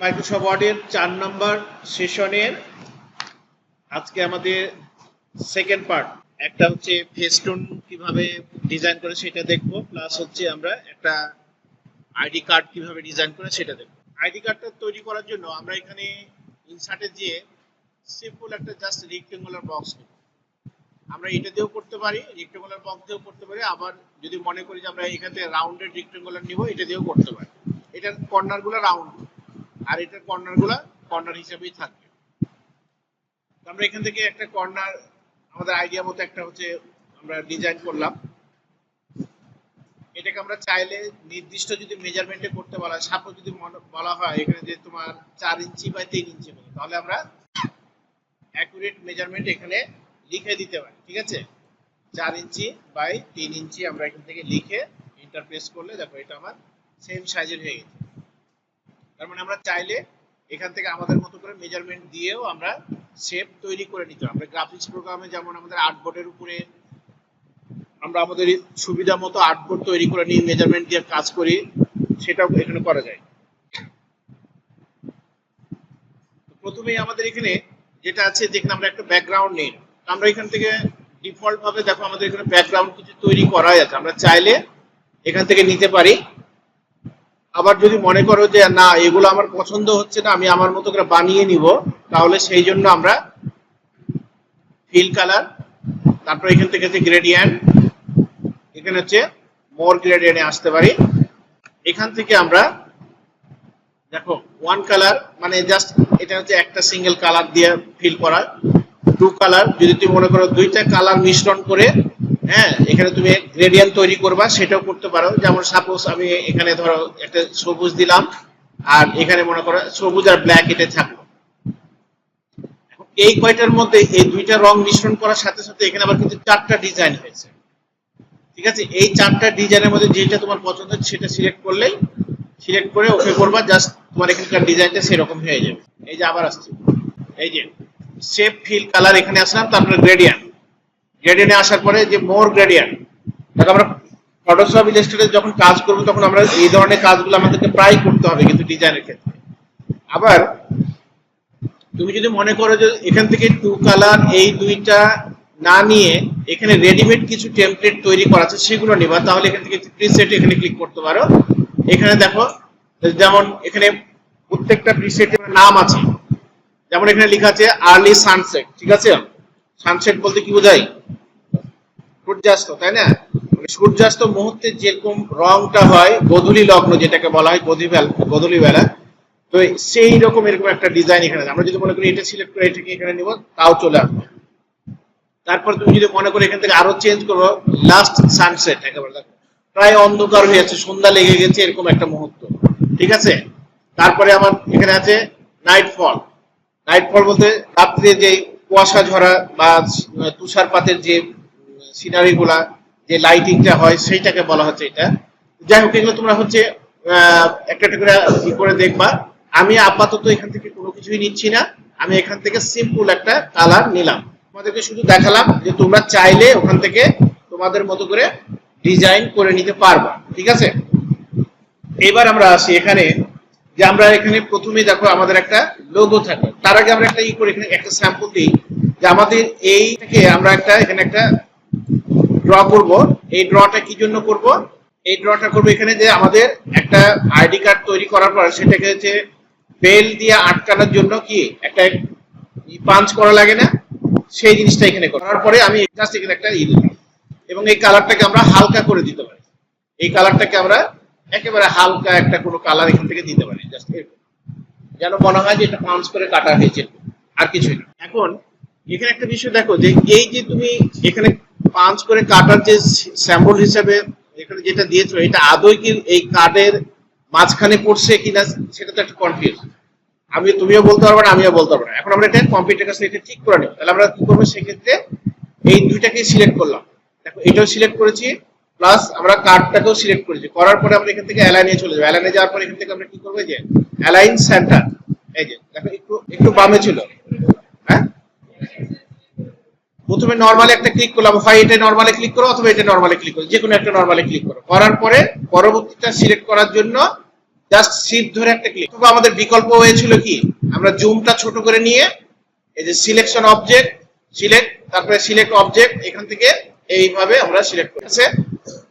Microsoft ওয়ার্ডের চার নম্বর সেশনের আজকে আমাদের সেকেন্ড পার্ট একটা হচ্ছে ফেস্টুন কীভাবে ডিজাইন করে সেটা দেখব প্লাস হচ্ছে আমরা একটা আইডি কার্ড কীভাবে ডিজাইন করে সেটা দেখব। আইডি কার্ডটা তৈরি করার জন্য আমরা এখানে ইনসার্টে দিয়ে সিম্পল একটা জাস্ট রেক্টেঙ্গুলার বক্স নেব। আমরা এটা দিয়েও করতে পারি রেক্টেঙ্গুলার বক্স দিয়েও করতে পারি, আবার যদি মনে করি যে আমরা এখান থেকে রাউন্ডেড রেক্টেঙ্গুলার নিব, এটা দিয়েও করতে পারি। এটার কর্নারগুলো রাউন্ড আর এটার কর্নারগুলো কর্নার হিসেবেই থাকবে আমরা এখান থেকে একটা কর্নার আমাদের আইডিয়া মতো একটা হচ্ছে আমরা ডিজাইন করলাম। এটাকে আমরা চাইলে নির্দিষ্ট যদি মেজারমেন্টে করতে বলা হয় সাপোজ যদি বলা হয়, এখানে যে তোমার চার ইঞ্চি বা তিন ইঞ্চি মতো তাহলে আমরা অ্যাকুরেট মেজারমেন্ট এখানে লিখে দিতে পারি, ঠিক আছে? চার ইঞ্চি বাই তিন ইঞ্চি আমরা এখান থেকে লিখে ইন্টারফেস করলে দেখো এটা আমার সেম সাইজের হয়ে গেছে। তার মানে আমরা চাইলে এখান থেকে আমাদের মতো করে মেজারমেন্ট দিয়েও আমরা শেপ তৈরি করে নিতে আমরা গ্রাফিক্স প্রোগ্রামে যেমন আমাদের আর্টবোর্ডের উপরে আমরা আমাদের সুবিধা মতো আর্টবোর্ড তৈরি করে নিয়ে মেজারমেন্ট দিয়ে কাজ করি, সেটাও এখানে করা যায়। প্রথমেই আমাদের এখানে যেটা আছে, যেখানে আমরা একটা ব্যাকগ্রাউন্ড নেই। আমরা এখান থেকে ডিফল্ট ভাবে দেখো আমাদের এখানে ব্যাকগ্রাউন্ড কিছু তৈরি করাই আছে। আমরা চাইলে এখান থেকে নিতে পারি। আবার যদি মনে করো যে, না, এগুলো আমার পছন্দ হচ্ছে না, আমি আমার মতো করে বানিয়ে নিব, তাহলে সেই জন্য আমরা ফিল কালার তারপর এখান থেকে যে গ্রেডিয়েন্ট এখানে হচ্ছে মোর গ্রেডিয়েন্টে আসতে পারি। এখান থেকে আমরা দেখো ওয়ান কালার মানে জাস্ট এটা হচ্ছে একটা সিঙ্গেল কালার দিয়ে ফিল করা। টু কালার যদি তুমি মনে করো দুইটা কালার মিশ্রণ করে হ্যাঁ এখানে তুমি গ্রেডিয়েন্ট তৈরি করবা, সেটাও করতে পারো। যেমন সাপোজ আমি এখানে ধরো একটা সবুজ দিলাম, আর এখানে মনে করো সবুজ আর ব্ল্যাক এটা থাকল। এই কয়টার মধ্যে এই দুইটা রং মিশ্রণ করার সাথে সাথে এখানে আবার কিন্তু চারটা ডিজাইন হয়েছে। ঠিক আছে? এই চারটা ডিজাইনের মধ্যে যেটা তোমার পছন্দ সেটা সিলেক্ট করলেই সিলেক্ট করে ওকে করবা জাস্ট তোমার এখানকার ডিজাইনটা সেরকম হয়ে যাবে। এই যে আবার আসছে। এই যে শেপ ফিল কালার এখানে আসলাম, তারপরে গ্রেডিয়েন্ট গ্রেডিয়েন্টে আসার পরে যে মোর গ্রেডিয়েন্ট দেখো আমরা ফটোশপ ইলাস্ট্রেটর যখন কাজ করব, তখন আমরা এই ধরনের কাজগুলো আমাদেরকে প্রায় করতে হবে কিন্তু ডিজাইনের ক্ষেত্রে। আবার, তুমি যদি মনে করো যে এখান থেকে টু কালার এই দুইটা না নিয়ে এখানে রেডিমেড কিছু টেমপ্লেট তৈরি করা আছে, সেগুলো নিবা। তাহলে এখান থেকে প্রিসেট এখানে ক্লিক করতে পারো। এখানে দেখো, যেমন এখানে প্রত্যেকটা প্রিসেটের নাম আছে। যেমন এখানে লেখা আছে আর্লি সানসেট ঠিক আছে? সানসেট বলতে কি বোঝায়? সূর্যাস্ত, তাই না? মানে সূর্যাস্ত মুহূর্তে যেরকম রংটা হয়, গোধূলি লগ্ন যেটাকে বলা হয়, গধূলি গধূলি বেলা, তো সেই রকম এরকম একটা ডিজাইন এখানে আছে। আমরা যদি মনে করি এটা সিলেক্ট করে এটাকে এখানে নিব, তাও চলে আসবে। তারপর তুমি যদি মনে করো এখান থেকে আরও চেঞ্জ করো লাস্ট সানসেট একেবারে দেখো, প্রায় অন্ধকার হয়ে যাচ্ছে সন্ধ্যা লেগে গেছে, এরকম একটা মুহূর্ত। ঠিক আছে? তারপরে আমার এখানে আছে নাইট ফল নাইট ফল বলতে রাত্রে যে কুয়াশা ঝরা বা তুষারপাতের যে সিনারি গুলা, যে লাইটিংটা হয়, সেইটাকে বলা হচ্ছে এটা। যাই হোক, এগুলো তোমরা হচ্ছে একটা একটা করে করে দেখবা। আমি আপাতত এখান থেকে কোনো কিছুই নিচ্ছি না। আমি এখান থেকে সিম্পল একটা কালার নিলাম। তোমাদেরকে শুধু দেখালাম যে তোমরা চাইলে ওখান থেকে তোমাদের মতো করে ডিজাইন করে নিতে পারবা। ঠিক আছে? এবার আমরা আসি এখানে যে আমরা এখানে প্রথমে দেখো আমাদের একটা লোগো থাকে। তার আগে আমরা একটা ই করে, এখানে একটা স্যাম্পল দিই যে আমাদের এই আমরা একটা, এখানে একটা ড্র করব। এই ড্রটা কি জন্য করব? এই ড্রটা করব এখানে যে আমাদের একটা আইডি কার্ড তৈরি করার পর সেটাকে হচ্ছে বেল দিয়ে আটকানোর জন্য কি একটা পাঞ্চ করা লাগে না? সেই জিনিসটা এখানে করার পরে আমি জাস্ট এখানে একটা ই দিলাম। এবং এই কালারটাকে আমরা হালকা করে দিতে পারি। এই কালারটাকে আমরা একেবারে হালকা একটা কোনো কালার এখান থেকে দিতে পারি জাস্ট যেন মনে হয় যে এটা পাঞ্চ করে কাটা হয়েছে, আর কিছুই না। এখন, এখানে একটা বিষয় দেখো, যে এই যে তুমি এখানে পাঞ্চ করে কাটার যে স্যাম্পল হিসাবে এখানে যেটা দিয়েছ, এটা আদৌ কি এই কার্ডের মাঝখানে পড়ছে কিনা, সেটা তো একটা কনফিউজ আমি, তুমিও বলতে পারবে না, আমিও বলতে পারব না। এখন আমরা এটা কম্পিউটার কাছে এটা ঠিক করে নেব। তাহলে আমরা কি করব? সেক্ষেত্রে এই দুইটাকে সিলেক্ট করলাম। দেখো, এটাও সিলেক্ট করেছি প্লাস আমরা কার্ডটাকেও সিলেক্ট করেছি। করার পরে আমরা এখান থেকে অ্যালাইনে চলে যাব। অ্যালাইনে যাওয়ার পরে এখান থেকে আমরা কি করব? যে অ্যালাইন সেন্টার এই যে, দেখো, একটু একটু বামে ছিল। হ্যাঁ? প্রথমে নরমালি একটা ক্লিক করলাম। হয় এটা নরমালি ক্লিক করো অথবা এটা নরমালি ক্লিক করো। যে কোনো একটা নরমালি ক্লিক করো। করার পরে পরবর্তীটা সিলেক্ট করার জন্য জাস্ট শিফট ধরে একটা ক্লিক তবে আমাদের বিকল্প হয়েছিল কি? আমরা জুমটা ছোট করে নিয়ে এই যে সিলেকশন অবজেক্ট সিলেক্ট তারপরে সিলেক্ট অবজেক্ট এখান থেকে এইভাবে আমরা সিলেক্ট করেছে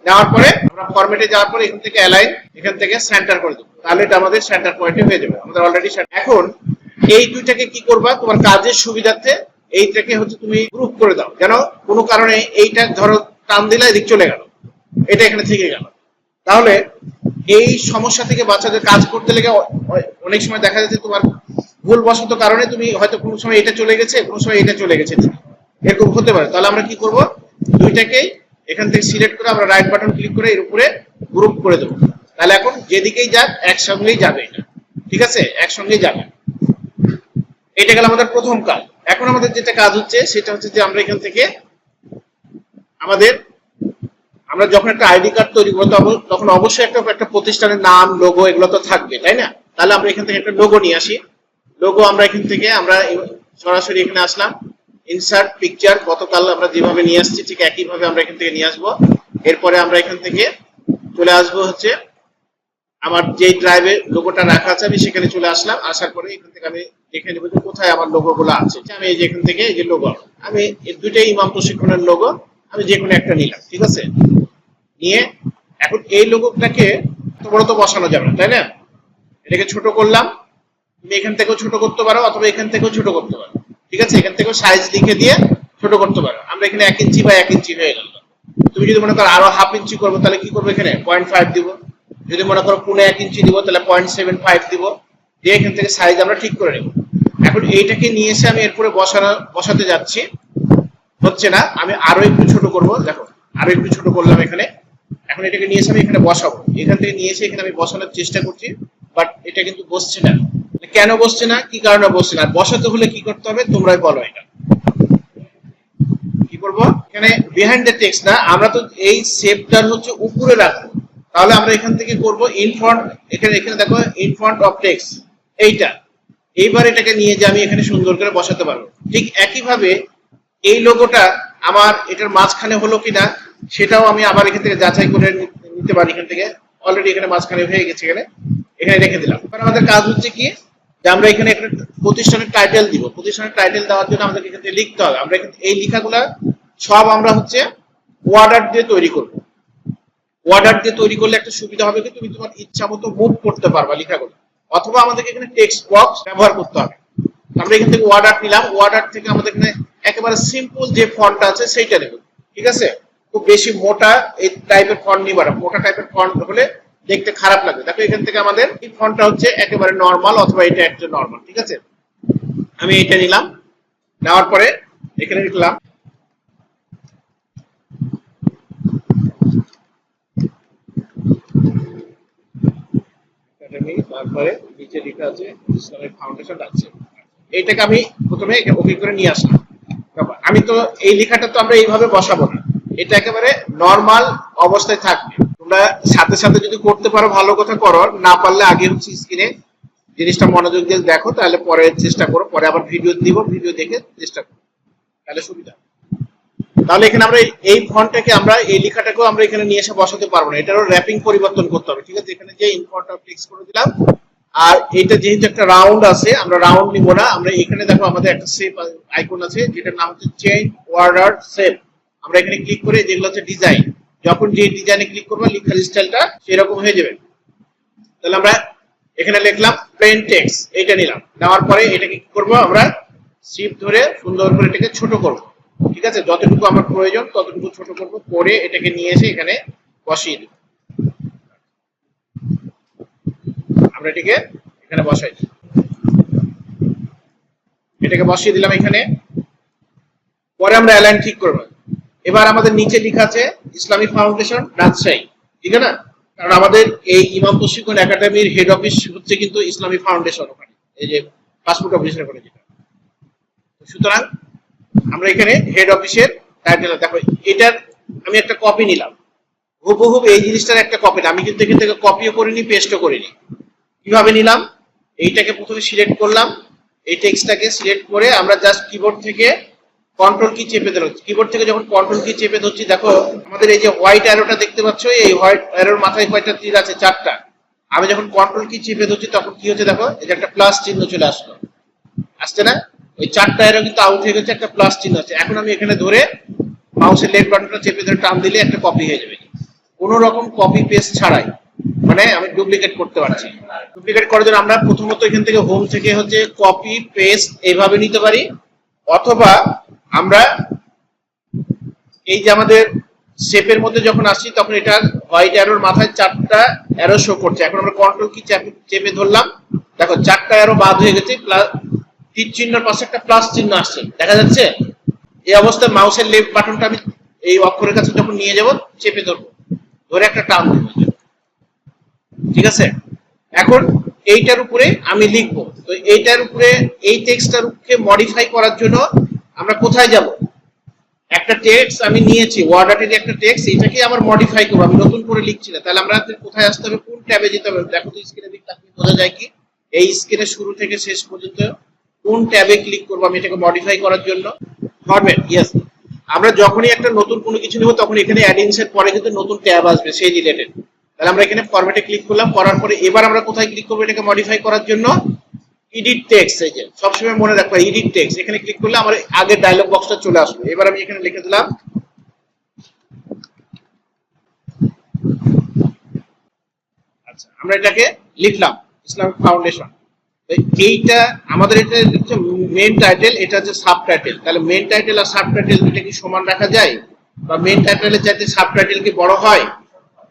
নেওয়ার পরে আমরা ফরম্যাটে যাওয়ার পরে এখান থেকে অ্যালাইন এখান থেকে সেন্টার করে দেবো। তাহলে এটা আমাদের সেন্টার পয়েন্টে হয়ে যাবে। আমাদের অলরেডি এখন এই দুইটাকে কি করবা? তোমার কাজের সুবিধার্থে এইটাকে হচ্ছে তুমি গ্রুপ করে দাও। যেন কোনো কারণে এইটা ধরো টান দিলে এদিক চলে গেল। এটা এখানে থেকে গেল। তাহলে এই সমস্যা থেকে বাচ্চাদের কাজ করতে লেগে অনেক সময় দেখা যাচ্ছে তোমার ভুল বশত কারণে তুমি হয়তো কোনো সময় এটা চলে গেছে, কোনো সময় এটা চলে গেছে। এরকম হতে পারে। তাহলে আমরা কি করব? দুইটাকেই এখান থেকে সিলেক্ট করে আমরা রাইট বাটন ক্লিক করে এর উপরে গ্রুপ করে দেবো। তাহলে এখন যেদিকেই যাক, একসঙ্গেই যাবে এটা। ঠিক আছে? একসঙ্গেই যাবে। এটা গেল আমাদের প্রথম কাজ। এখন আমাদের যেটা কাজ হচ্ছে, সেটা হচ্ছে যে আমরা এখান থেকে আমাদের, আমরা যখন একটা আইডি কার্ড তৈরি করব, তখন- তখন অবশ্যই একটা একটা প্রতিষ্ঠানের নাম লোগো এগুলো তো থাকবে, তাই না? তাহলে আমরা এখান থেকে একটা লোগো নিয়ে আসি। লোগো আমরা এখান থেকে, আমরা সরাসরি এখানে আসলাম। ইনসার্ট পিকচার গতকাল আমরা যেভাবে নিয়ে আসছি, ঠিক একইভাবে আমরা এখান থেকে নিয়ে আসব। এরপরে আমরা এখান থেকে চলে আসব হচ্ছে আমার যে ড্রাইভে লোগোটা রাখা আছে, আমি সেখানে চলে আসলাম। আসার পরে এখান থেকে আমি দেখে নেব যে কোথায় আমার লোগো গুলো আছে, আমি এই যে এখান থেকে এই যে লোগো আমি এই দুইটাই ইমাম প্রশিক্ষণের লোগো আমি যে কোনো একটা নিলাম। ঠিক আছে? নিয়ে এখন এই লোগোটাকে বড় তো বসানো যাবে না, তাই না? এটাকে ছোট করলাম। তুমি এখান থেকেও ছোট করতে পারো, অথবা এখান থেকেও ছোট করতে পারো। ঠিক আছে? এখান থেকে সাইজ লিখে দিয়ে ছোট করতে পারো। আমরা এখানে এক ইঞ্চি বা এক ইঞ্চি হয়ে গেল। তুমি যদি মনে করো আরও হাফ ইঞ্চি করব, তাহলে কি করব এখানে? পয়েন্ট ফাইভ দিব। যদি মনে করো পুনে এক ইঞ্চি দিব, তাহলে পয়েন্ট সেভেন ফাইভ দিব। দিয়ে এখান থেকে সাইজ আমরা ঠিক করে নেব। এখন এইটাকে নিয়ে এসে আমি এরপরে বসানো, বসাতে যাচ্ছি। হচ্ছে না? আমি আরও একটু ছোট করব। দেখো, আরও একটু ছোট করলাম এখানে। এখন এটাকে নিয়ে এসে আমি এখানে বসাবো। এখান থেকে নিয়ে এসে এখানে আমি বসানোর চেষ্টা করছি বাট এটা কিন্তু বসছে না। কেন বসছে না? কি কারণে বসছে না? বসাতে হলে কি করতে হবে? তোমরাই বলো এটা। কি করব এখানে বিহাইন্ড দ্য টেক্সট না, আমরা তো এই শেপটার হচ্ছে উপরে রাখব। তাহলে আমরা এখান থেকে করব ইন ফ্রন্ট এখানে এখানে দেখো ইন ফ্রন্ট অফ টেক্সট এইটা। এইবার এটাকে নিয়ে যে আমি এখানে সুন্দর করে বসাতে পারব। ঠিক একইভাবে এই লোগোটা আমার এটার মাঝখানে হলো কিনা, সেটাও আমি আবার এখান থেকে যাচাই করে নিতে পারি এখান থেকে। অলরেডি এখানে মাঝখানে হয়ে গেছে এখানে। এখানে রেখে দিলাম। আমাদের কাজ হচ্ছে কি? আমরা এখানে একটা প্রতিষ্ঠানের টাইটেল দিব। প্রতিষ্ঠানের টাইটেল দেওয়ার জন্য আমাদের এখানে লিখতে হবে। আমরা এই লেখাগুলা সব আমরা হচ্ছে ওয়ার্ডার দিয়ে তৈরি করব। ওয়ার্ডার দিয়ে তৈরি করলে একটা সুবিধা হবে কি? তুমি তোমার ইচ্ছা মতো মুভ করতে পারবা লেখাগুলো। অথবা আমাদেরকে এখানে টেক্সট বক্স ব্যবহার করতে হবে। আমরা এখান থেকে ওয়ার্ডার নিলাম। ওয়ার্ডার থেকে আমাদের এখানে একেবারে সিম্পল যে ফন্টটা আছে সেইটা নেব। ঠিক আছে? খুব বেশি মোটা এই টাইপের ফন্ট নিবা না। মোটা টাইপের ফন্ট হলে দেখতে খারাপ লাগবে। দেখো, এখান থেকে আমাদের এই ফন্টটা হচ্ছে একেবারে নর্মাল অথবা এটা একটা নর্মাল ঠিক আছে? আমি এটা নিলাম, নেওয়ার পরে এখানে লিখলাম আমি তো এই লেখাটা তো আমরা এইভাবে বসাবো না। এটা একেবারে নর্মাল অবস্থায় থাকবে। তোমরা সাথে সাথে যদি করতে পারো, ভালো কথা করো। না পারলে আগে হচ্ছে স্ক্রিনে জিনিসটা মনোযোগ দিয়ে দেখো, তাহলে পরে চেষ্টা করো। পরে আবার ভিডিও দিব, ভিডিও দেখে চেষ্টা করো। তাহলে সুবিধা। তাহলে এখানে আমরা এই- ফন্টটাকে আমরা, এই লেখাটাকেও আমরা এখানে নিয়ে এসে বসাতে পারব না। এটারও র্যাপিং পরিবর্তন করতে হবে। ঠিক আছে? এখানে যে ইনফন্ট অফ টেক্সট করে দিলাম। আর এটা যেহেতু একটা রাউন্ড আছে, আমরা রাউন্ড নিব না। আমরা এখানে দেখো আমাদের একটা শেপ আইকন আছে, যেটার নাম হচ্ছে চেঞ্জ ওয়ার্ডার শেপ আমরা এখানে ক্লিক করে যেগুলো হচ্ছে ডিজাইন যখন যে ডিজাইনে ক্লিক করব লেখার স্টাইলটা সেরকম হয়ে যাবে। তাহলে আমরা এখানে লিখলাম প্লেন টেক্সট এটা নিলাম। নেওয়ার পরে এটাকে কি করব আমরা? শিফট ধরে সুন্দর করে এটাকে ছোট করব। ঠিক আছে? যতটুকু আমার প্রয়োজন, ততটুকু ছোট করব। করে এটাকে নিয়ে এসে এখানে বসিয়ে দেব। আমরা এটাকে এখানে বসাই এটাকে বসিয়ে দিলাম এখানে। পরে আমরা অ্যালাইন ঠিক করব। এবার আমাদের নিচে লেখা আছে ইসলামিক ফাউন্ডেশন, রাজশাহী, ঠিক না কারণ আমাদের এই ইমাম প্রশিক্ষণ একাডেমির হেড অফিস হচ্ছে কিন্তু ইসলামী ফাউন্ডেশন ওখানে, এই যে পাসপোর্ট অফিসের ওখানে যেটা। সুতরাং, আমরা এখানে হেড অফিসের টাইটেল দেখো, এটার আমি একটা কপি নিলাম। হুবহুব এই জিনিসটার একটা কপি আমি কিন্তু এখান থেকে কপিও করিনি পেস্টও করিনি। কীভাবে নিলাম? এইটাকে প্রথমে সিলেক্ট করলাম, এই টেক্সটটাকে সিলেক্ট করে আমরা জাস্ট কিবোর্ড থেকে কন্ট্রোল কি চেপে ধরো কিবোর্ড থেকে যখন কন্ট্রোল কি চেপে ধরছি, দেখো, আমাদের এই যে হোয়াইট অ্যারোটা দেখতে পাচ্ছ, এই হোয়াইট অ্যারোর মাথায় কয়টা তীর আছে? চারটা। আমি যখন কন্ট্রোল কি চেপে ধরছি, তখন কি হচ্ছে দেখো, এই যে একটা প্লাস চিহ্ন চলে আসলো। আসছে না? ওই চারটা এরও কিন্তু আউট হয়ে গেছে, একটা প্লাস চিহ্ন আছে। এখন আমি এখানে ধরে মাউসের লেফট বাটনটা চেপে ধরে টান দিলে একটা কপি হয়ে যাবে। কোনো রকম কপি পেস্ট ছাড়াই। মানে আমি ডুপ্লিকেট করতে পারছি। ডুপ্লিকেট করার জন্য আমরা প্রথমত এখান থেকে হোম থেকে হচ্ছে কপি পেস্ট এইভাবে নিতে পারি, অথবা এই যে আমাদের শেপের মধ্যে যখন আসছি, তখন এটা হোয়াইট অ্যারোর মাথায় চারটা অ্যারো শো করছে। এখন আমরা কন্ট্রোল কি চেপে ধরলাম। দেখো, চারটা অ্যারো বাদ হয়ে গেছে প্লাস তীর চিহ্নের পাশে একটা প্লাস চিহ্ন আসছে। দেখা যাচ্ছে? এই অবস্থায় মাউসের লেফট বাটনটা আমি এই অক্ষরের কাছে যখন নিয়ে যাব, চেপে ধরবো। ধরে একটা টান ঠিক আছে? এখন এইটার উপরে আমি লিখব। তো এইটার উপরে, এই টেক্সটটাকে মডিফাই করার জন্য আমরা কোথায় যাব? একটা টেক্সট আমি নিয়েছি ওয়ার্ডারের একটা টেক্সট এটাকে আবার মডিফাই করব। আমি নতুন করে লিখছি না। তাহলে আমরা কোথায় আসতে হবে? কোন ট্যাবে যেতে হবে? দেখো তো স্ক্রিনে দিক বোঝা যায় কি? এই স্ক্রিনের শুরু থেকে শেষ পর্যন্ত কোন ট্যাবে ক্লিক করব আমি এটাকে মডিফাই করার জন্য? ফরম্যাট ইয়েস আমরা যখনই একটা নতুন কোনো কিছু নেব, তখন এখানে অ্যাডিংস এর পরে কিন্তু নতুন ট্যাব আসবে, সেই রিলেটেড তাহলে আমরা এখানে ফরম্যাটে ক্লিক করলাম, করার পরে এবার আমরা কোথায় ক্লিক করব এটাকে মডিফাই করার জন্য? এডিট টেক্সট এই যে, সবসময় মনে রাখব এডিট টেক্সট এখানে ক্লিক করলে আমার আগের ডায়লগ বক্সটা চলে আসবে। এবার আমি এখানে লিখে দিলাম আচ্ছা আমরা এটাকে লিখলাম, ইসলামিক ফাউন্ডেশন এইটা, আমাদের এটা হচ্ছে মেন টাইটেল এটা হচ্ছে সাব টাইটেল তাহলে মেন টাইটেল আর সাব টাইটেল দুটো কি সমান রাখা যায়? বা মেন টাইটেলের চাইতে সাব টাইটেল কি বড় হয়?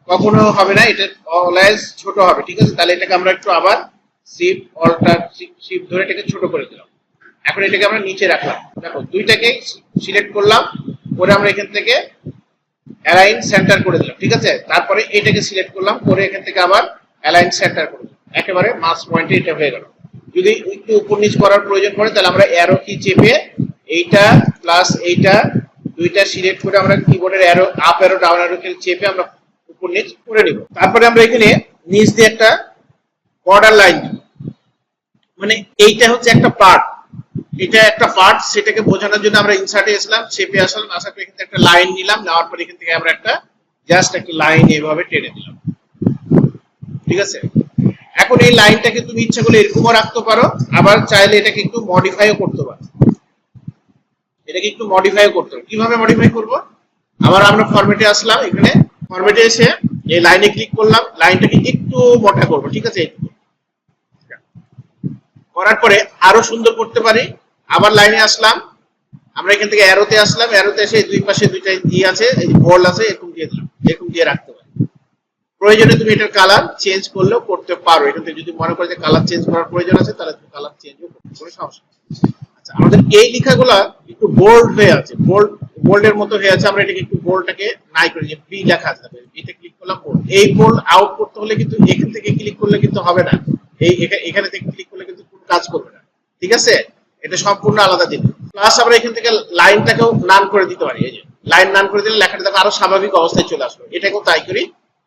কখনো হবে না, এটা অলওয়েজ ছোট হবে, ঠিক আছে? তাহলে এটাকে আমরা একটু আবার শিফট অল্টার শিফট ধরে এটাকে ছোট করে দিলাম। এখন এটাকে আমরা নিচে রাখলাম। দেখো, দুইটাকে সিলেক্ট করলাম, করে আমরা এখান থেকে অ্যালাইন সেন্টার করে দিলাম, ঠিক আছে? তারপরে এটাকে সিলেক্ট করলাম, করে এখান থেকে আবার অ্যালাইন সেন্টার করে দিলাম। একেবারে মাস পয়েন্টে এটা হয়ে গেল। যদি একটু উপর নিচ করার প্রয়োজন পড়ে, তাহলে আমরা অ্যারো কি চেপে এইটা প্লাস এইটা, দুইটা সিলেক্ট করে আমরা কিবোর্ডের arrow up arrow down arrow চেপে আমরা উপর নিচ করে নিব। তারপরে আমরা এখানে নিচ দিয়ে একটা বর্ডার লাইন মানে এইটা হচ্ছে একটা পার্ট এটা একটা পার্ট সেটাকে বোঝানোর জন্য আমরা ইনসার্টে আসলাম শেপে আসলাম আসার পরে এখান থেকে একটা লাইন নিলাম, নেওয়ার পরে এখান থেকে আমরা একটা জাস্ট একটা লাইন এভাবে টেনে দিলাম। ঠিক আছে? এখন এই লাইনটাকে তুমি ইচ্ছা করলে এরকমও রাখতে পারো, আবার চাইলে এটাকে একটু মডিফাইও করতে পারো। এটাকে একটু মডিফাইও করতে পারো। কীভাবে মডিফাই করব? আবার আমরা ফরম্যাটে আসলাম, এখানে ফরম্যাটে এসে এই লাইনে ক্লিক করলাম লাইনটাকে একটু মোটা করব, ঠিক আছে। করার পরে আরও সুন্দর করতে পারি। আবার লাইনে আসলাম। আমরা এখান থেকে অ্যারোতে আসলাম। অ্যারোতে এসে দুই পাশে দুইটা ই আছে, এই বোল্ড আছে, এরকম দিয়ে দিলাম। এরকম দিয়ে রাখতে পারি। প্রয়োজনে তুমি এটার কালার চেঞ্জ করলেও করতে পারো। এখান থেকে যদি মনে করো যে কালার চেঞ্জ করার প্রয়োজন আছে, তাহলে তুমি কালার চেঞ্জও করতে কোনো সমস্যা। আচ্ছা আমাদের এই লেখাগুলা একটু বোল্ড হয়ে আছে। বোল্ড বোল্ডের মতো হয়ে আছে। আমরা এটাকে একটু বোল্ডটাকে নাই করে যে বি লেখা আছে। বিতে ক্লিক করলাম বোল্ড এই বোল্ড আউট করতে হলে কিন্তু এখান থেকে ক্লিক করলে কিন্তু হবে না। এই এখা- এখানে থেকে ক্লিক কাজ করবে না। ঠিক আছে? এটা সম্পূর্ণ আলাদা জিনিস প্লাস আমরা এখান থেকে লাইনটাকেও নান করে দিতে পারি। এই যে, লাইন নান করে দিলে লেখাটা দেখো আরও স্বাভাবিক অবস্থায় চলে আসলো এটাকেও তাই করি।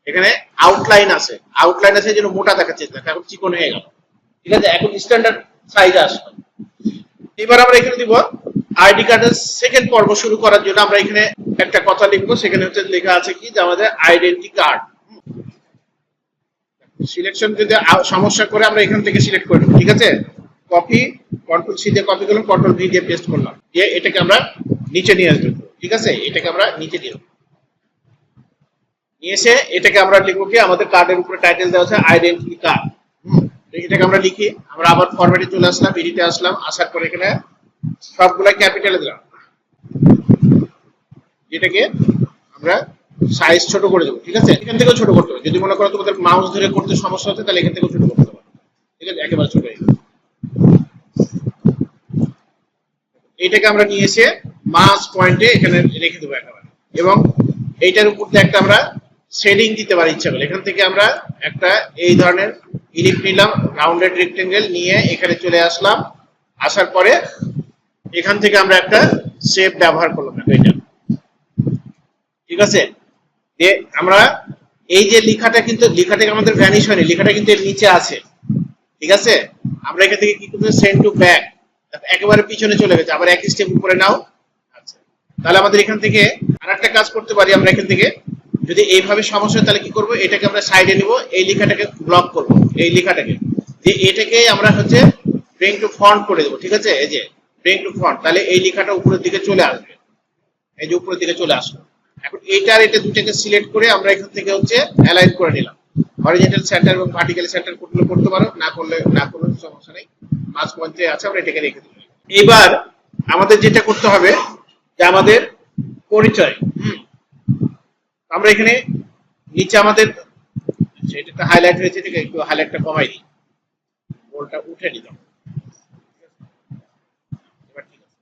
এখানে আউটলাইন আছে। আউটলাইন আছে যেন মোটা দেখাচ্ছে, দেখো এখন চিকন হয়ে গেল। ঠিক আছে? এখন স্ট্যান্ডার্ড সাইজ আসলো এবার আমরা এখানে দিব আইডি কার্ডের সেকেন্ড পর্ব শুরু করার জন্য আমরা এখানে একটা কথা লিখব। সেখানে হচ্ছে লেখা আছে কি? যে আমাদের আইডেন্টি কার্ড সিলেকশন যদি সমস্যা করে, আমরা এখান থেকে সিলেক্ট করে ঠিক আছে? কপি কন্ট্রোল সি দিয়ে কপি করলাম কন্ট্রোল ভি দিয়ে পেস্ট করলাম। দিয়ে এটাকে আমরা নিচে নিয়ে আসব, ঠিক আছে? এটাকে আমরা নিচে নিয়ে নিয়ে এসে এটাকে আমরা লিখব কি? আমাদের কার্ডের উপরে টাইটেল দেওয়া আছে আইডেন্টি কার্ড এটাকে আমরা লিখি, আমরা আবার ফরম্যাটে চলে আসলাম এডিটে আসলাম, আসার পরে এখানে সবগুলা ক্যাপিটালে দিলাম। এটাকে আমরা সাইজ ছোট করে দেবো, ঠিক আছে? এখান থেকেও ছোট করতে হবে। যদি মনে করো তোমাদের মাউস ধরে করতে সমস্যা হচ্ছে, তাহলে এখান থেকেও ছোট করতে পারো। ঠিক আছে? একেবারে ছোট এইটাকে আমরা নিয়ে এসে মাস পয়েন্টে এখানে রেখে দেবো একেবারে। এবং এইটার উপর দিয়ে একটা আমরা শেডিং দিতে পারি ইচ্ছা করলে। এখান থেকে আমরা একটা এই ধরনের ইলিপ নিলাম রাউন্ডেড রেক্টেঙ্গেল নিয়ে এখানে চলে আসলাম। আসার পরে এখান থেকে আমরা একটা শেপ ব্যবহার করলাম এটা ঠিক আছে? যে আমরা এই যে লেখাটা কিন্তু, লেখাটা আমাদের ভ্যানিশ হয়নি, লেখাটা কিন্তু এর নিচে আছে। ঠিক আছে? আমরা এখান থেকে কি করব? সেন্ড টু ব্যাক একেবারে পিছনে চলে গেছে, আবার একই স্টেপ উপরে নাও। আচ্ছা। তাহলে আমাদের এখান থেকে আর একটা কাজ করতে পারি আমরা এখান থেকে। যদি এইভাবে সমস্যা হয় তাহলে কি করব? এটাকে আমরা সাইডে নিব, এই লেখাটাকে ব্লক করব, এই লেখাটাকে। যে এটাকে আমরা হচ্ছে ব্রিং টু ফন্ট করে দেবো, ঠিক আছে? এই যে ব্রিং টু ফন্ট তাহলে এই লেখাটা উপরের দিকে চলে আসবে। এই যে উপরের দিকে চলে আসলো। এখন এইটার এটা দুটাকে সিলেক্ট করে আমরা এখান থেকে হচ্ছে অ্যালাইন করে নিলাম। হরিজেন্টাল সেন্টার এবং ভার্টিক্যাল সেন্টার করলে করতে পারো, না করলে না করলে সমস্যা নেই। মাঝ পয়েন্টে আছে, আমরা এটাকে রেখে দিই এবার আমাদের যেটা করতে হবে, যে আমাদের পরিচয়। আমরা এখানে নিচে আমাদের সেটা হাইলাইট হয়েছে, এটাকে একটু হাইলাইটটা কমাই দিই। বোলটা উঠে নিলাম এবার ঠিক আছে।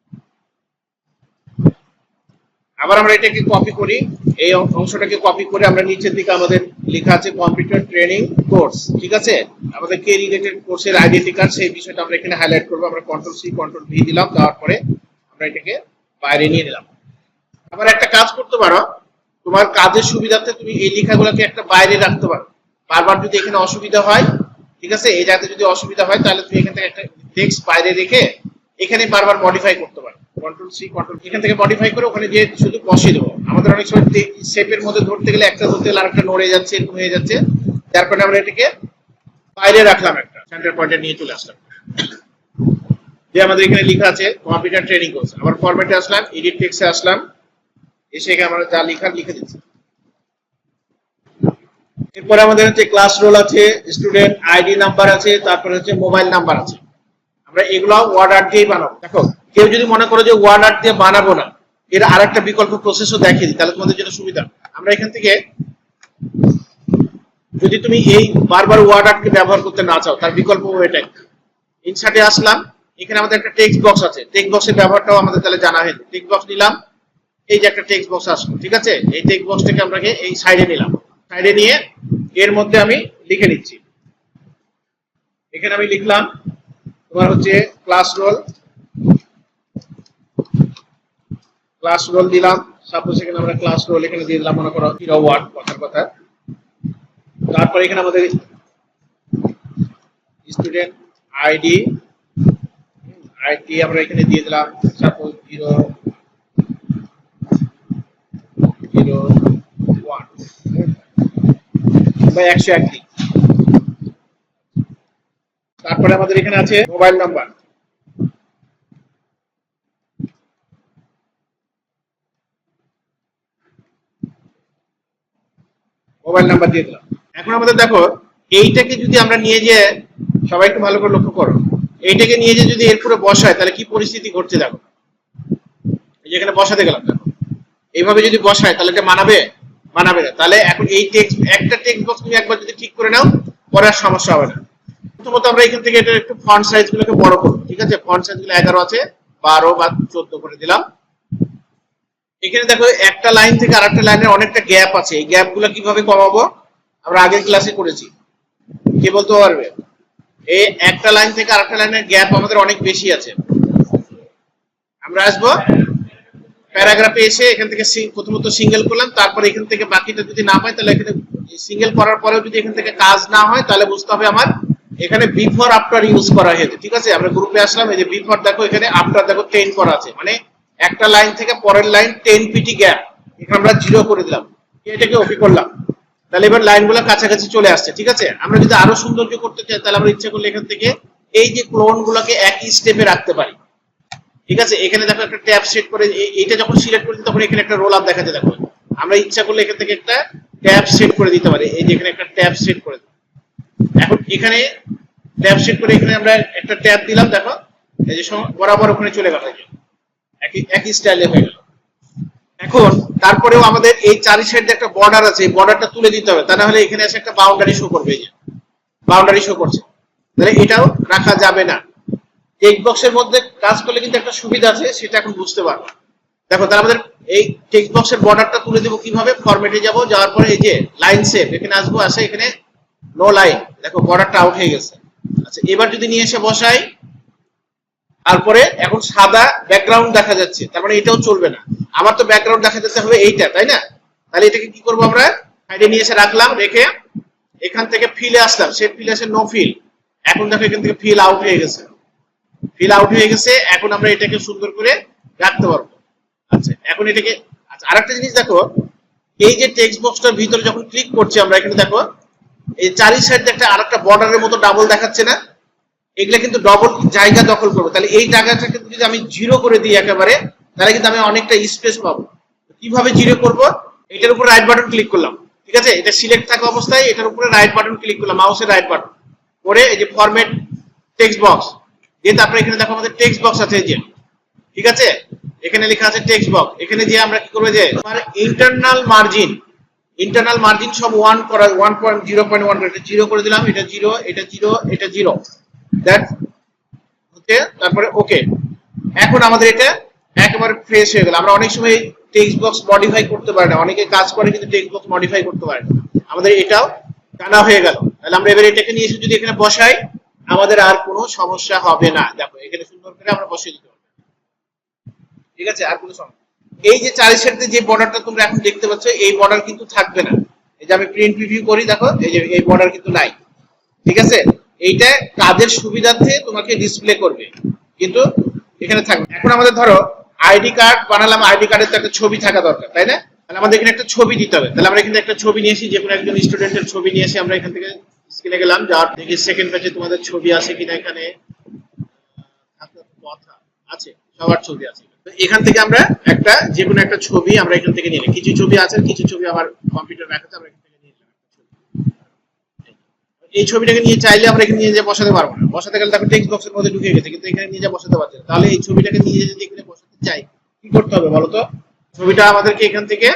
আবার আমরা এটাকে কপি করি। এই অংশটাকে কপি করে আমরা নিচের দিকে আমাদের লেখা আছে কম্পিউটার ট্রেনিং কোর্স ঠিক আছে? আমাদের কে রিলেটেড কোর্সের আইডেন্টি কার্ড সেই বিষয়টা আমরা এখানে হাইলাইট করব। আমরা কন্ট্রোল সি কন্ট্রোল ভি দিলাম, দেওয়ার পরে আমরা এটাকে বাইরে নিয়ে নিলাম। আবার একটা কাজ করতে পারো। তোমার কাজের সুবিধার্থে তুমি এই লেখাগুলোকে একটা বাইরে রাখতে পারো। বারবার যদি এখানে অসুবিধা হয়, ঠিক আছে? এই জায়গাতে যদি অসুবিধা হয়, তাহলে তুমি এখান থেকে একটা টেক্সট বাইরে রেখে এখানে বারবার মডিফাই করতে পারো। কন্ট্রোল সি কন্ট্রোল এখান থেকে মডিফাই করে ওখানে যে শুধু বসিয়ে দেবো। আমাদের অনেক সময় শেপের মধ্যে ধরতে গেলে একটা ধরতে গেলে আরেকটা নড়ে যাচ্ছে, এরকম হয়ে যাচ্ছে। যার কারণে আমরা এটাকে বাইরে রাখলাম একটা। সেন্টার পয়েন্টে নিয়ে চলে আসলাম। যে আমাদের এখানে লেখা আছে কম্পিউটার ট্রেনিং কোর্স আবার ফরম্যাটে আসলাম এডিট টেক্সে আসলাম। এসে এখানে আমরা যা লেখার লিখে দিচ্ছি। এরপরে আমাদের হচ্ছে ক্লাস রোল আছে স্টুডেন্ট আইডি নাম্বার আছে, তারপরে হচ্ছে মোবাইল নাম্বার আছে। আমরা এগুলো ওয়ার্ড আর্ট দিয়েই বানাবো। দেখো কেউ যদি মনে করো যে ওয়ার্ড আর্ট দিয়ে বানাবো না, এর আরেকটা বিকল্প প্রসেসও দেখিয়ে দিই, তাহলে তোমাদের জন্য সুবিধা। আমরা এখান থেকে যদি তুমি এই বারবার ওয়ার্ড আর্টকে ব্যবহার করতে না চাও, তার বিকল্প এটাই। ইনসার্টে আসলাম, এখানে আমাদের একটা টেক্সট বক্স আছে। টেক্সট বক্সের ব্যবহারটাও আমাদের তাহলে জানা হয়েছে টেক্সট বক্স নিলাম, এই যে একটা টেক্সট বক্স আসলো, ঠিক আছে? এই টেক্সট বক্সটাকে আমরা এই সাইডে নিলাম। সাইডে নিয়ে এর মধ্যে আমি লিখে নিচ্ছি। এখানে আমি লিখলাম, তোমার হচ্ছে ক্লাস রোল ক্লাস রোল দিলাম। সাপোজ এখানে আমরা ক্লাস রোল এখানে দিয়ে দিলাম, মনে করো জিরো ওয়ার্ড কথার কথা। তারপর এখানে আমাদের স্টুডেন্ট আইডি আইডি আমরা এখানে দিয়ে দিলাম। সাপোজ জিরো জিরো ওয়ান বা একশো এক তারপরে আমাদের এখানে আছে মোবাইল নাম্বার মোবাইল নাম্বার দিয়ে দিলাম। এখন আমাদের দেখো, এইটাকে যদি আমরা নিয়ে যে সবাই একটু ভালো করে লক্ষ্য করো, এইটাকে নিয়ে যে যদি এরপরে বসায়, তাহলে কি পরিস্থিতি ঘটছে দেখো? এই যে এখানে বসাতে গেলাম, দেখো। এইভাবে যদি বসায়, তাহলে এটা মানাবে? মানাবে না। তাহলে এখন এই টেক্সট একটা টেক্সট বক্স তুমি একবার যদি ঠিক করে নাও, পরে আর সমস্যা হবে না। প্রথমত আমরা এখান থেকে এটা একটু ফন্ট সাইজ গুলোকে বড় করব, ঠিক আছে? ফন্ট সাইজগুলো এগারো আছে, বারো বা চোদ্দ করে দিলাম। এখানে দেখো, একটা লাইন থেকে আরেকটা লাইনের অনেকটা গ্যাপ আছে। এই গ্যাপগুলো কীভাবে কমাবো? আমরা আগের ক্লাসে করেছি। কে বলতে পারবে? এই একটা লাইন থেকে আরেকটা লাইনের গ্যাপ আমাদের অনেক বেশি আছে। আমরা আসব। প্যারাগ্রাফে এসে এখান থেকে প্রথমত সিঙ্গেল করলাম, তারপরে এখান থেকে বাকিটা যদি না পাই, তাহলে এখানে সিঙ্গেল করার পরেও যদি এখান থেকে কাজ না হয়, তাহলে বুঝতে হবে আমার এখানে বিফোর আফটার ইউজ করা হয়েছে। ঠিক আছে? আমরা গ্রুপে আসলাম, এই যে বিফোর দেখো, এখানে আফটার দেখো টেন করা আছে। মানে একটা লাইন থেকে পরের লাইন টেন পিটি গ্যাপ এখানে আমরা জিরো করে দিলাম। এটাকে ওপি করলাম? তাহলে এবার লাইনগুলো কাছাকাছি চলে আসছে, ঠিক আছে? আমরা যদি আরও সৌন্দর্য করতে চাই, তাহলে আমরা ইচ্ছা করলে এখান থেকে এই যে ক্লোন গুলোকে একই স্টেপে রাখতে পারি। ঠিক আছে? এখানে দেখো একটা ট্যাব সেট করে এইটা যখন সিলেক্ট করে তখন এখানে একটা রোল আপ দেখা যায়, দেখো। আমরা ইচ্ছা করলে এখান থেকে একটা ট্যাব সেট করে দিতে পারি। এই যে এখানে একটা ট্যাব সেট করে এখন এখানে ট্যাব সেট করে এখানে আমরা একটা ট্যাব দিলাম, দেখো। এই যে বরাবর ওখানে চলে গেল। একই স্টাইলে হয়ে গেল। এখন তারপরেও আমাদের এই চারি সাইডে একটা বর্ডার আছে, এই বর্ডারটা তুলে দিতে হবে। তা না হলে এখানে এসে একটা বাউন্ডারি শো করবে এই যে। বাউন্ডারি শো করছে। তাহলে এটাও রাখা যাবে না। টেক্সট বক্সের মধ্যে কাজ করলে কিন্তু একটা সুবিধা আছে, সেটা এখন বুঝতে পারব। দেখো, তাহলে আমাদের এই টেক্সট বক্সের বর্ডারটা তুলে দেবো কীভাবে? ফরম্যাটে যাব, যাওয়ার পরে এই যে লাইন সেভ এখানে আসব, আসে এখানে নো লাইন দেখো বর্ডারটা আউট হয়ে গেছে। আচ্ছা এবার যদি নিয়ে এসে বসাই তারপরে এখন সাদা ব্যাকগ্রাউন্ড দেখা যাচ্ছে। তার মানে এটাও চলবে না। আমার তো ব্যাকগ্রাউন্ড দেখা যাচ্ছে হবে এইটা, তাই না? তাহলে এটাকে কি করব আমরা? সাইডে নিয়ে এসে রাখলাম, রেখে এখান থেকে ফিলে আসলাম। সে ফিল আসে নো ফিল এখন দেখো এখান থেকে ফিল আউট হয়ে গেছে। ফিল আউট হয়ে গেছে, এখন আমরা এটাকে সুন্দর করে রাখতে পারব। আচ্ছা এখন এটাকে আচ্ছা আরেকটা জিনিস দেখো। এই যে টেক্সট বক্সটার ভিতরে যখন ক্লিক করছি আমরা, এখানে দেখো, এই চারি সাইড একটা আরেকটা বর্ডারের মতো ডাবল দেখাচ্ছে না? এগুলা কিন্তু ডবল জায়গা দখল করবে। তাহলে এই জায়গাটা কিন্তু যদি আমি জিরো করে দিই একেবারে, তাহলে কিন্তু আমি অনেকটা স্পেস পাবো। কীভাবে জিরো করব? এটার উপর রাইট বাটন ক্লিক করলাম। ঠিক আছে? এটা সিলেক্ট থাকা অবস্থায় এটার উপরে রাইট বাটন ক্লিক করলাম মাউসের রাইট বাটন করে এই যে ফরম্যাট টেক্সট বক্স দিয়ে তারপরে এখানে দেখো আমাদের টেক্সট বক্স আছে যে। ঠিক আছে? এখানে লেখা আছে টেক্সট বক্স এখানে যে আমরা কি করব যে, আমার ইন্টারনাল মার্জিন ইন্টারনাল মার্জিন সব ওয়ান করা one point zero point one zero করে দিলাম, এটা জিরো এটা জিরো এটা জিরো দ্যাট তারপরে ওকে এখন আমাদের এটা ফ্রেশ হয়ে গেল। আমরা অনেক সময় টেক্সট বক্স মডিফাই করতে না। অনেকে কাজ করে কিন্তু টেক্সট বক্স মডিফাই করতে পারে না। আমাদের এটাও হয়ে গেল। আমরা এবার এটাকে নিয়ে এখানে বসাই, আমাদের আর কোনো সমস্যা হবে না। দেখো, এখানে সুন্দর আমরা দিতে ঠিক আছে? আর এই যে যে বর্ডারটা তোমরা এখন দেখতে পাচ্ছ, এই বর্ডার কিন্তু থাকবে না। এই যে আমি প্রিন্ট করি, দেখো, এই যে এই বর্ডার কিন্তু নাই। ঠিক আছে? এইটা কাজের সুবিধার্থে তোমাকে ডিসপ্লে করবে। কিন্তু এখানে থাকবে এখন আমাদের ধরো আইডি কার্ড বানালাম আইডি কার্ডের তো একটা ছবি থাকা দরকার, তাই না? তাহলে আমাদের এখানে একটা ছবি দিতে হবে। তাহলে আমরা এখানে একটা ছবি নিয়ে এসি যে কোনো একজন স্টুডেন্টের ছবি নিয়ে এসে আমরা এখান থেকে স্ক্রিনে গেলাম যার দেখি সেকেন্ড পেজে তোমাদের ছবি আছে কিনা এখানে। কথা আছে, সবার ছবি আছে। এখান থেকে আমরা একটা যে কোনো একটা ছবি আমরা এখান থেকে নিলাম কিছু ছবি আছে, কিছু ছবি আমার কম্পিউটার রাখাতে আমরা এখান থেকে নিয়ে নিলাম একটা ছবি। এই ছবিটাকে নিয়ে চাইলে আমরা এখানে নিয়ে যা বসাতে পারব না। বসাতে গেলে তারপর টেক্সট বক্সের মধ্যে ঢুকে গেছে, কিন্তু এখানে নিয়ে যা বসাতে পারছে। তাহলে এই ছবিটাকে নিয়ে যদি এখানে বসাতে চাই, কি করতে হবে বলো তো? ছবিটা আমাদেরকে এখান থেকে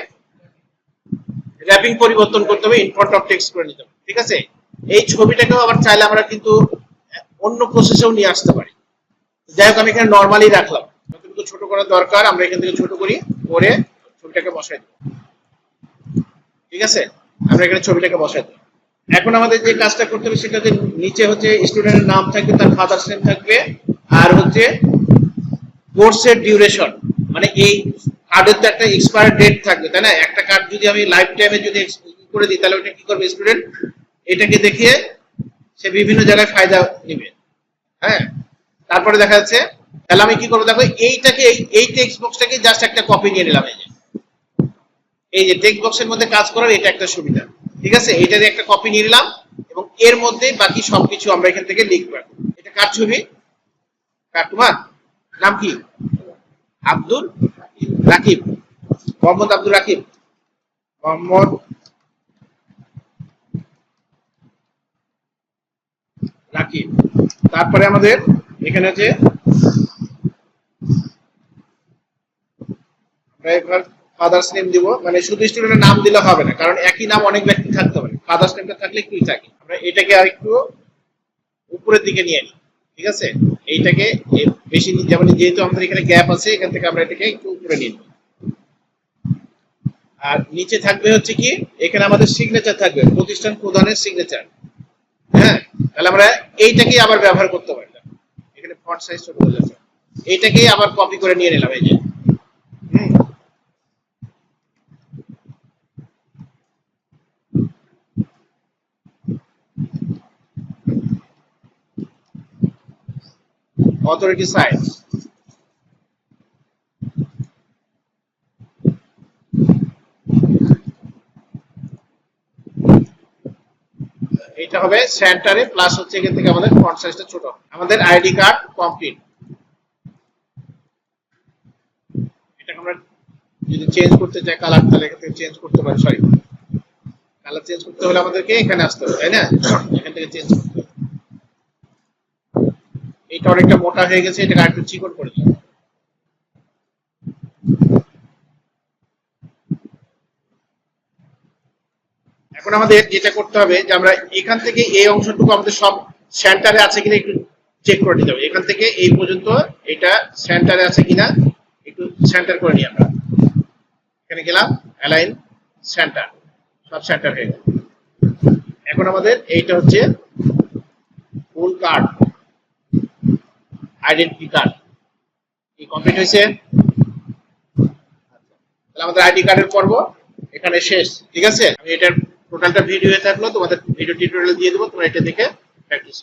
র্যাপিং পরিবর্তন করতে হবে ইনফ্রন্ট অফ টেক্সট করে নিতে হবে, ঠিক আছে? এই ছবিটাকেও আবার চাইলে আমরা কিন্তু অন্য প্রসেসেও নিয়ে আসতে পারি। যাই হোক, আমি এখানে নর্মালি রাখলাম। যতটুকু ছোট করার দরকার, আমরা এখান থেকে ছোট করি, করে ছবিটাকে বসাই দেবো। ঠিক আছে? আমরা এখানে ছবিটাকে বসাই দেবো। এখন আমাদের যে কাজটা করতে হবে সেটা হচ্ছে নিচে হচ্ছে স্টুডেন্টের নাম থাকবে, তার ফাদার্স নেম থাকবে, আর হচ্ছে কোর্সের ডিউরেশন মানে এই কার্ডের তো একটা এক্সপায়ার ডেট থাকবে, তাই না? একটা কার্ড যদি আমি লাইফ টাইমে যদি করে দিই, তাহলে ওটা কি করবে স্টুডেন্ট এটাকে দেখিয়ে সে বিভিন্ন জায়গায় ফায়দা নেবে হ্যাঁ? তারপরে দেখা যাচ্ছে, তাহলে আমি কি করব? দেখো, এইটাকে, এই- এই টেক্সট বক্সটাকে জাস্ট একটা কপি নিয়ে নিলাম, এই যে। এই যে টেক্সট বক্সের মধ্যে কাজ করার এটা একটা সুবিধা। ঠিক আছে? এটার একটা কপি নিয়ে নিলাম এবং এর মধ্যে বাকি সবকিছু আমরা এখান থেকে লিখব এটা কার ছবি? কার তোমার? নাম কি? আব্দুল রাকিব। মোহাম্মদ আব্দুল রাকিব। মোহাম্মদ রাকিব। তারপরে আমাদের এখানে আছে আমরা এবার ফাদার্স নেম দিব মানে শুধু স্টুডেন্টের নাম দিলে হবে না, কারণ একই নাম অনেক ব্যক্তি থাকতে পারে। ফাদার্স নেমটা থাকলে একটুই থাকে? আমরা এটাকে আর একটু উপরের দিকে নিয়ে নিই, ঠিক আছে? এইটাকে বেশি যেমন যেহেতু আমাদের এখানে গ্যাপ আছে, এখান থেকে আমরা এটাকে একটু উপরে নিয়ে নিই। আর নিচে থাকবে হচ্ছে কি, এখানে আমাদের সিগনেচার থাকবে, প্রতিষ্ঠান প্রধানের সিগনেচার হ্যাঁ? তাহলে আমরা এইটাকেই আবার ব্যবহার করতে পারি এখানে ফন্ট সাইজ ছোট হয়ে যাচ্ছে। এইটাকেই আবার কপি করে নিয়ে নিলাম, এই যে হুম authority side. এটা হবে সেন্টারে প্লাস হচ্ছে এখান থেকে আমাদের ফন্ট সাইজটা ছোট। আমাদের আইডি কার্ড কমপ্লিট এটাকে আমরা যদি চেঞ্জ করতে চাই কালার তাহলে এখান থেকে চেঞ্জ করতে পারি সরি কালার চেঞ্জ করতে হলে আমাদেরকে এখানে আসতে হবে, তাই না? এখান থেকে চেঞ্জ করতে এটা অনেকটা মোটা হয়ে গেছে, এটাকে আরেকটু চিকন করে দিই এখন আমাদের যেটা করতে হবে যে আমরা এখান থেকে এই অংশটুকু আমাদের সব সেন্টারে আছে কিনা একটু চেক করে নিতে হবে। এখান থেকে এই পর্যন্ত এটা সেন্টারে আছে কিনা একটু সেন্টার করে নিই আমরা। এখানে গেলাম অ্যালাইন সেন্টার সব সেন্টার হয়ে গেল। এখন আমাদের এইটা হচ্ছে ফুল কার্ড আইডেন্টি কার্ড কি কমপ্লিট হয়েছে? তাহলে আমাদের আইডি কার্ডের পর্ব এখানে শেষ, ঠিক আছে? আমি এটার টোটালটা ভিডিও থাকল, তোমাদের ভিডিও টিউটোরিয়াল দিয়ে দেবো, তোমরা এটা দেখে প্র্যাকটিস